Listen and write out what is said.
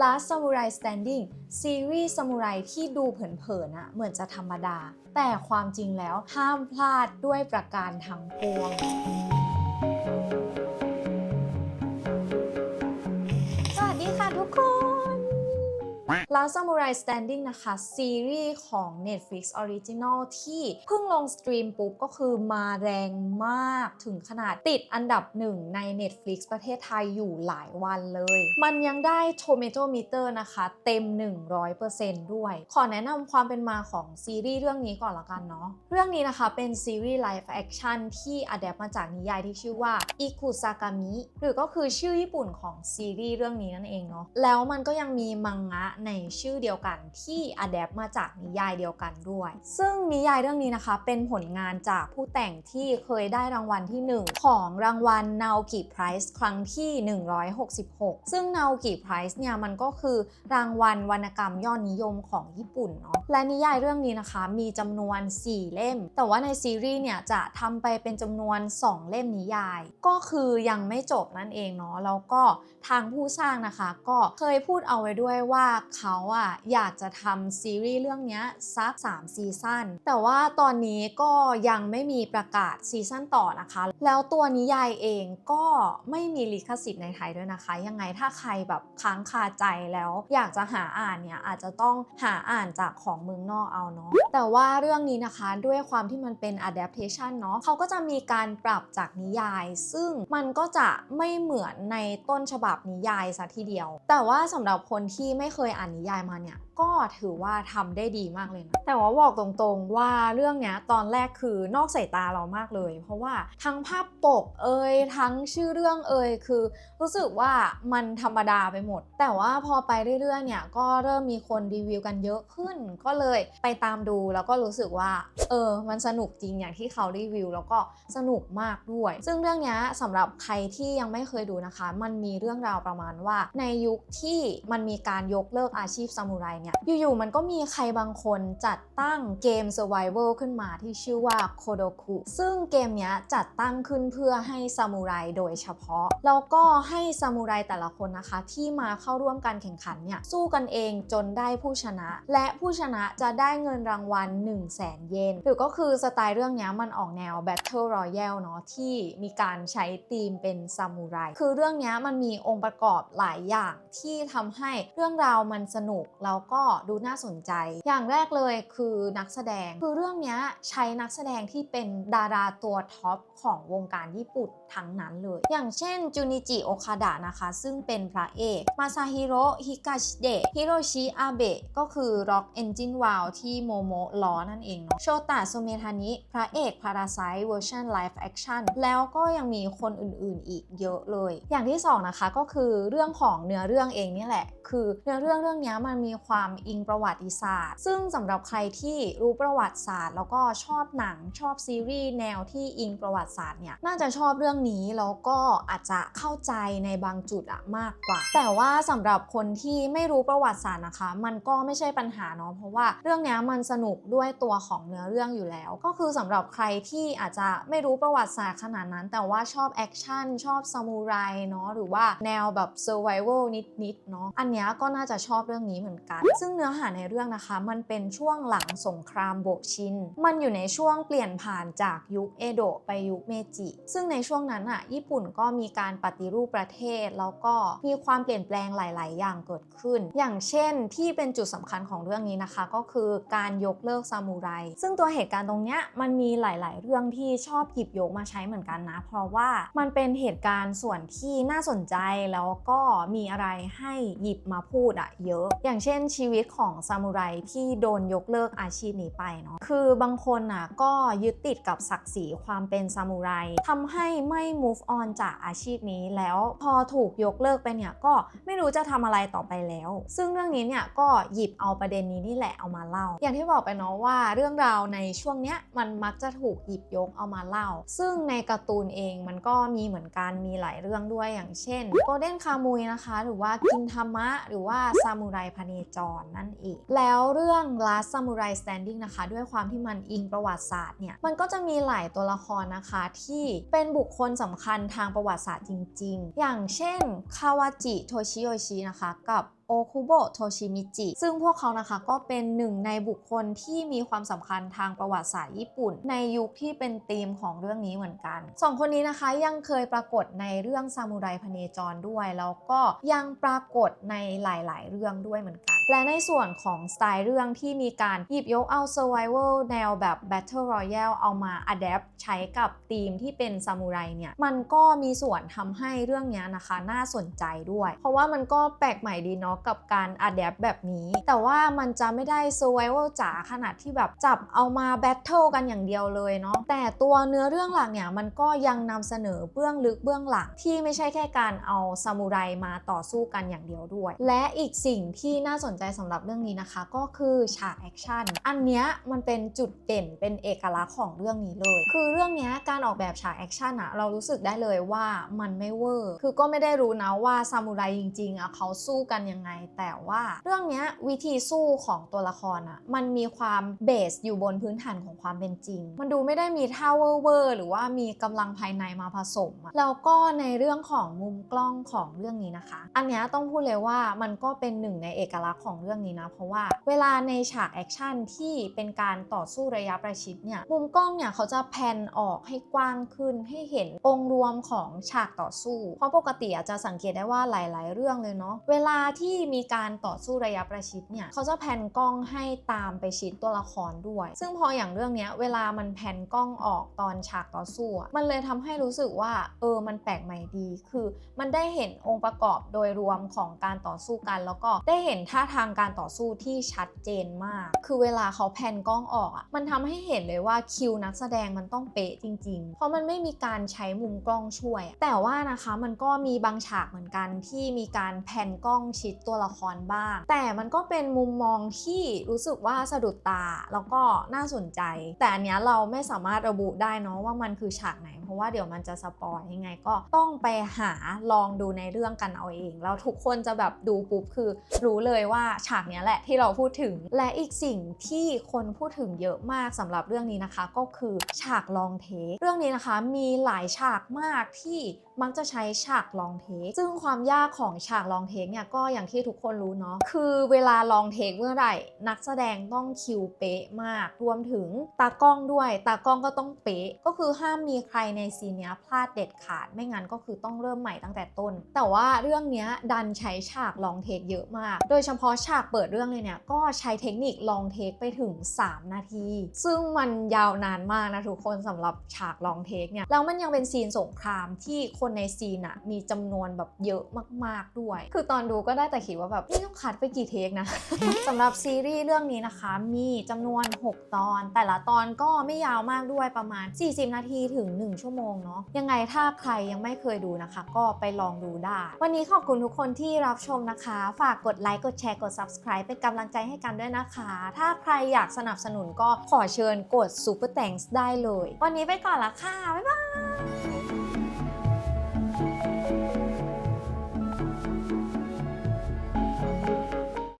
Last Samurai Standing ซีรีส์ซามูไรที่ดูเผินๆอะเหมือนจะธรรมดา แต่ความจริงแล้วห้ามพลาดด้วยประการทั้งปวง แล้ว Samurai Standing นะคะ ซีรีส์ของ Netflix Original ที่เพิ่งลงสตรีมปุ๊บก็คือมาแรงมากถึงขนาดติดอันดับหนึ่งใน Netflix ประเทศไทยอยู่หลายวันเลย มันยังได้ Tomato Meter นะคะ เต็ม 100%ด้วย ขอแนะนำความเป็นมาของซีรีส์เรื่องนี้ก่อนละกันเนาะเรื่องนี้นะคะเป็นซีรีส์ Live Action ที่อัดแอปมาจากนิยายที่ชื่อว่าอิคุซากามิหรือก็คือชื่อญี่ปุ่นของซีรีส์เรื่องนี้นั่นเองเนาะแล้วมันก็ยังมีมังงะในชื่อเดียวกันที่อัดแอปมาจากนิยายเดียวกันด้วย ซึ่งนิยายเรื่องนี้นะคะเป็นผลงานจากผู้แต่งที่เคยได้รางวัลที่ 1 ของรางวัล Naoki Prize ครั้งที่ 166 ซึ่ง Naoki Prize เนี่ยมันก็คือรางวัลวรรณกรรมยอดนิยมของญี่ปุ่นเนาะและนิยายเรื่องนี้นะคะมีจำนวน 4 เล่ม แต่ว่าในซีรีส์เนี่ยจะทำไปเป็นจำนวน 2 เล่มนิยาย ก็คือยังไม่จบนั่นเองเนาะแล้วก็ทางผู้สร้างนะคะ ก็เคยพูดเอาไว้ด้วยว่าเขาอะอยากจะทำซีรีส์เรื่องนี้สัก 3 ซีซั่นแต่ว่าตอนนี้ก็ยังไม่มีประกาศซีซั่นต่อนะคะ แล้วตัวนิยายเองก็ไม่มีลิขสิทธิ์ในไทยด้วยนะคะ ยังไงถ้าใครแบบค้างคาใจแล้ว อยากจะหาอ่านเนี่ยอาจจะต้องหาอ่านจากของเมืองนอกเอาเนาะแต่ว่าเรื่องนี้นะคะด้วยความที่มันเป็น adaptation เนาะเขาก็จะมีการปรับจากนิยาย ซึ่งมันก็จะไม่เหมือนในต้นฉบับนิยายซะทีเดียว แต่ว่าสำหรับคนที่ไม่เคยอ่านนิยายมาเนี่ยก็ถือว่าทำได้ดีมากเลยนะแต่ว่าบอกตรงๆว่าเรื่องเนี้ยตอนแรกคือนอกสายตาเรามากเลย เพราะว่าทั้งภาพปกเอ่ยทั้งชื่อเรื่องเอ่ยคือ รู้สึกว่ามันธรรมดาไปหมด แต่ว่าพอไปเรื่อยๆเนี่ยก็เริ่มมีคนรีวิวกันเยอะขึ้น ก็เลยไปตามดูแล้วก็รู้สึกว่าเออมันสนุกจริงอย่างที่เขารีวิว แล้วก็สนุกมากด้วย ซึ่งเรื่องเนี้ยสำหรับใครที่ยังไม่เคยดูนะคะ มันมีเรื่องราวประมาณว่าในยุคที่มันมีการยกเลิกอาชีพซามูไรเนี่ยอยู่ๆมันก็มีใครบางคนจัดตั้งเกม Survival ขึ้นมาที่ชื่อว่าโคโดคุซึ่งเกมเนี้ยจัดตั้งขึ้นเพื่อให้ซามูไรโดยเฉพาะ แล้วก็ให้ซามูไรแต่ละคนนะคะ ที่มาเข้าร่วมการแข่งขันเนี่ยสู้กันเองจนได้ผู้ชนะ และผู้ชนะจะได้เงินรางวัล 1 0 0 0 0แสนเยนหรือก็คือสไตล์เรื่องเนี้ยมันออกแนว Battle Royale เนาะที่มีการใช้ธีมเป็นซามูไรคือเรื่องเนี้ยมันมีองค์ประกอบหลายอย่างที่ทำให้เรื่องราวมันสนุกแล้วก็ดูน่าสนใจ อย่างแรกเลยคือนักแสดง คือเรื่องนี้ใช้นักแสดงที่เป็นดาราตัวท็อปของวงการญี่ปุ่น ทั้งนั้นเลย อย่างเช่นจูนิจิโอคาดะนะคะ ซึ่งเป็นพระเอกมาซาฮิโร่ฮิกาชิเดะฮิโรชิอาเบะก็คือ Rock Engine Wow ที่โมโมล้อนั่นเองเนาะโชตะโซเมทานิ พระเอกพาราไซเวอร์ชันไลฟ์แอคชั่นแล้วก็ยังมีคนอื่นๆอีกเยอะเลย อย่างที่สองนะคะก็คือเรื่องของเนื้อเรื่องเองนี่แหละ คือเนื้อเรื่องเรื่องนี้มันมีความอิงประวัติศาสตร์ ซึ่งสำหรับใครที่รู้ประวัติศาสตร์ แล้วก็ชอบหนังชอบซีรีส์แนวที่อิงประวัติศาสตร์เนี่ยน่าจะชอบเรื่องนี้แล้วก็อาจจะเข้าใจในบางจุดอะมากกว่า แต่ว่าสำหรับคนที่ไม่รู้ประวัติศาสตร์นะคะ มันก็ไม่ใช่ปัญหาเนาะเพราะว่าเรื่องนี้มันสนุกด้วยตัวของเนื้อเรื่องอยู่แล้ว ก็คือสำหรับใครที่อาจจะไม่รู้ประวัติศาสตร์ขนาดนั้น แต่ว่าชอบแอคชั่นชอบซามูไรเนาะหรือว่าแนวแบบ survival นิดๆเนาะอันเนี้ยก็น่าจะชอบเรื่องนี้เหมือนกัน ซึ่งเนื้อหาในเรื่องนะคะ มันเป็นช่วงหลังสงครามโบชิน มันอยู่ในช่วงเปลี่ยนผ่านจากยุคเอโดะไปยุคเมจิ ซึ่งในช่วงนั้นอะญี่ปุ่นก็มีการปฏิรูปประเทศ แล้วก็มีความเปลี่ยนแปลงหลาย ๆ อย่างเกิดขึ้น อย่างเช่นที่เป็นจุดสำคัญของเรื่องนี้นะคะ ก็คือการยกเลิกซามูไร ซึ่งตัวเหตุการณ์ตรงเนี้ยมันมีหลาย ๆ เรื่องที่ชอบหยิบยกมาใช้เหมือนกันนะ เพราะว่ามันเป็นเหตุการณ์ส่วนที่น่าสนใจแล้วก็มีอะไรให้หยิบมาพูดอะเยอะ อย่างเช่นชีวิตของซามูไรที่โดนยกเลิกอาชีพนี้ไปเนาะคือบางคนอะก็ยึดติดกับศักดิ์ศรีความเป็นซามูไรทำให้ไม่ move on จากอาชีพนี้แล้วพอถูกยกเลิกไปเนี่ยก็ไม่รู้จะทำอะไรต่อไปแล้ว ซึ่งเรื่องนี้เนี่ยก็หยิบเอาประเด็นนี้นี่แหละเอามาเล่า อย่างที่บอกไปเนาะว่าเรื่องราวในช่วงเนี้ยมันมักจะถูกหยิบยกเอามาเล่า ซึ่งในการ์ตูนเองมันก็มีเหมือนกันมีหลายเรื่องด้วยอย่างเช่นโกลเด้นคามุยนะคะ หรือว่ากินธรรมะ หรือว่าซามูไรพเนจรนั่นเองแล้วเรื่อง Last Samurai Standing นะคะ ด้วยความที่มันอิงประวัติศาสตร์เนี่ยมันก็จะมีหลายตัวละครนะคะที่เป็นบุคคลนสำคัญทางประวัติศาสตร์จริงๆ อย่างเช่นคาวาจิโทชิโยชินะคะกับ คุโบะโทชิมิจิ ซึ่งพวกเขานะคะก็เป็นหนึ่งในบุคคลที่มีความสำคัญทางประวัติศาสตร์ญี่ปุ่น ในยุคที่เป็นธีมของเรื่องนี้เหมือนกันสองคนนี้นะคะยังเคยปรากฏในเรื่องซามูไรพเนจรด้วย แล้วก็ยังปรากฏในหลาย ๆ เรื่องด้วยเหมือนกัน และในส่วนของสไตล์เรื่องที่มีการหยิบยกเอา survival แนวแบบ Battle Royale เอามา adapt ใช้กับธีมที่เป็นซามูไรเนี่ยมันก็มีส่วนทำให้เรื่องเนี้ยนะคะน่าสนใจด้วย เพราะว่ามันก็แปลกใหม่ดีเนาะกับการ adapt แบบนี้ แต่ว่ามันจะไม่ได้ survival จ๋าขนาดที่แบบจับเอามา battle กันอย่างเดียวเลยเนาะแต่ตัวเนื้อเรื่องหลักเนี่ยมันก็ยังนำเสนอเบื้องลึกเบื้องหลังที่ไม่ใช่แค่การเอาซามูไรมาต่อสู้กันอย่างเดียวด้วย และอีกสิ่งที่น่าสนใจสำหรับเรื่องนี้นะคะ ก็คือฉากแอคชั่นอันเนี้ยมันเป็นจุดเด่นเป็นเอกลักษณ์ของเรื่องนี้เลย คือเรื่องเนี้ยการออกแบบฉากแอคชั่นอะเรารู้สึกได้เลยว่ามันไม่เวอร์คือก็ไม่ได้รู้นะว่าซามูไรจริงๆอะเขาสู้กันยังไงแต่ว่าเรื่องนี้วิธีสู้ของตัวละครอะมันมีความเบสอยู่บนพื้นฐานของความเป็นจริง มันดูไม่ได้มีท่าเวอร์เวอร์หรือว่ามีกำลังภายในมาผสมอะแล้วก็ในเรื่องของมุมกล้องของเรื่องนี้นะคะ อันนี้ต้องพูดเลยว่ามันก็เป็นหนึ่งในเอกลักษณ์ของเรื่องนี้นะ เพราะว่าเวลาในฉากแอคชั่นที่เป็นการต่อสู้ระยะประชิดเนี่ยมุมกล้องเนี่ยเขาจะแพนออกให้กว้างขึ้นให้เห็นองค์รวมของฉากต่อสู้ เพราะปกติอาจจะสังเกตได้ว่าหลาย ๆ เรื่องเลยเนาะเวลาที่มีการต่อสู้ระยะประชิดเนี่ยเขาจะแพนกล้องให้ตามไปชิดตัวละครด้วย ซึ่งพออย่างเรื่องเนี้ยเวลามันแพนกล้องออกตอนฉากต่อสู้มันเลยทำให้รู้สึกว่าเออมันแปลกใหม่ดี คือมันได้เห็นองค์ประกอบโดยรวมของการต่อสู้กัน แล้วก็ได้เห็นท่าทางการต่อสู้ที่ชัดเจนมาก คือเวลาเขาแพนกล้องออกอะมันทำให้เห็นเลยว่าคิวนักแสดงมันต้องเป๊ะจริง ๆ เพราะมันไม่มีการใช้มุมกล้องช่วย แต่ว่านะคะมันก็มีบางฉากเหมือนกันที่มีการแพนกล้องชิดตัวละครบ้าง แต่มันก็เป็นมุมมองที่รู้สึกว่าสะดุดตาแล้วก็น่าสนใจ แต่อันเนี้ยเราไม่สามารถระบุได้เนาะว่ามันคือฉากไหนเพราะว่าเดี๋ยวมันจะสปอยยังไงก็ต้องไปหาลองดูในเรื่องกันเอาเอง แล้วทุกคนจะแบบดูปุ๊บคือ รู้เลยว่าฉากนี้แหละที่เราพูดถึง และอีกสิ่งที่คนพูดถึงเยอะมากสำหรับเรื่องนี้นะคะ ก็คือฉากลองเทคเรื่องนี้นะคะมีหลายฉากมากที่มักจะใช้ฉากลองเทคซึ่งความยากของฉากลองเทคเนี่ยก็อย่างที่ทุกคนรู้เนาะคือเวลาลองเทคเมื่อไหร่ นักแสดงต้องคิวเป๊ะมาก รวมถึงตากล้องด้วย ตากล้องก็ต้องเป๊ะก็คือห้ามมีใครในในซีนเนี้ยพลาดเด็ดขาดไม่งั้นก็คือต้องเริ่มใหม่ตั้งแต่ต้น แต่ว่าเรื่องเนี้ยดันใช้ฉากลองเทคเยอะมาก โดยเฉพาะฉากเปิดเรื่องเลยเนี่ยก็ใช้เทคนิคลองเทคไปถึง 3 นาที ซึ่งมันยาวนานมากนะทุกคนสำหรับฉากลองเทคเนี่ยแล้วมันยังเป็นซีนสงครามที่คนในซีนอะมีจำนวนแบบเยอะมาก ๆด้วย คือตอนดูก็ได้แต่คิดว่าแบบนี่ต้องคัดไปกี่เทคนะสำหรับซีรีส์เรื่องนี้นะคะ มีจำนวน 6 ตอน แต่ละตอนก็ไม่ยาวมากด้วยประมาณ 40 นาทีถึง 1ชั่วโมงเนาะยังไงถ้าใครยังไม่เคยดูนะคะ ก็ไปลองดูได้ วันนี้ขอบคุณทุกคนที่รับชมนะคะ ฝากกดไลค์กดแชร์กด subscribe เป็นกำลังใจให้กันด้วยนะคะ ถ้าใครอยากสนับสนุนก็ขอเชิญกด super thanks ได้เลย วันนี้ไปก่อนละค่ะบ๊ายบาย